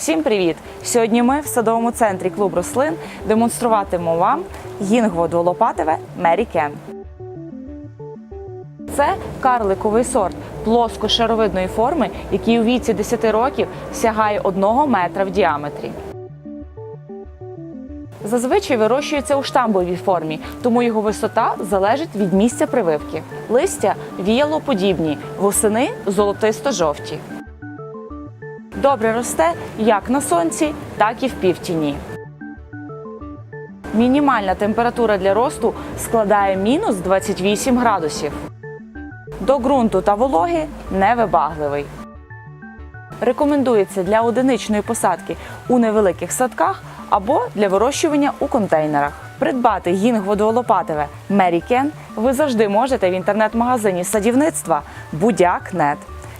Всім привіт! Сьогодні ми в садовому центрі клуб рослин демонструватимемо вам гінгводолопатеве Мері Кен. Це карликовий сорт плоскошаровидної форми, який у віці 10 років сягає 1 метра в діаметрі. Зазвичай вирощується у штамбовій формі, тому його висота залежить від місця прививки. Листя віялоподібні, восени золотисто-жовті. Добре росте як на сонці, так і в півтіні. Мінімальна температура для росту складає мінус 28 градусів. До ґрунту та вологи невибагливий. Рекомендується для одиничної посадки у невеликих садках або для вирощування у контейнерах. Придбати гінгводолопатеве Мері Кен ви завжди можете в інтернет-магазині садівництва Будяк.нет.